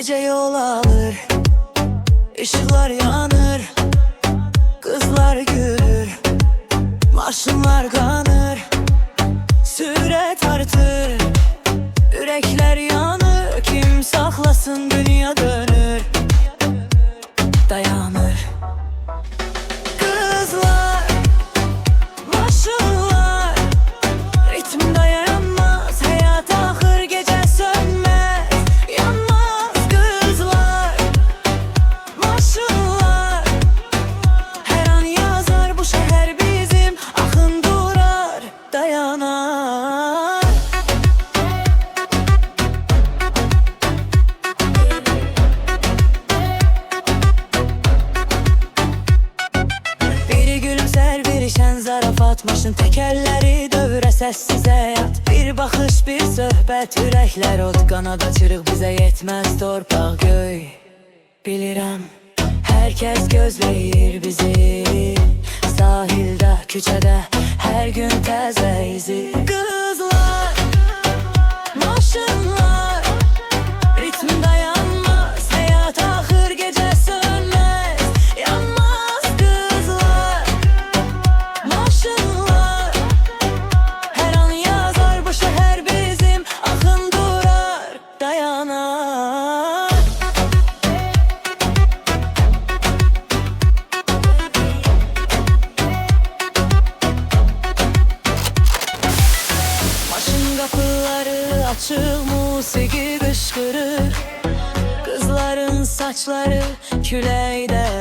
Gece yol alır ışıklar yanır Kızlar gülür Maşınlar kanır Süret artır Yürekler yanır Kim saklasın zarafat Maşın tekerleri dövre sessiz hayat Bir bakış bir söhbət Ürəklər od qanada çırıq bizə yetməz torpaq göy. Bilirəm Herkes gözləyir bizi. Sahildə, küçədə Hər gün təzə izi Qızlar açık musiki kışkırır Kızların saçları küleyde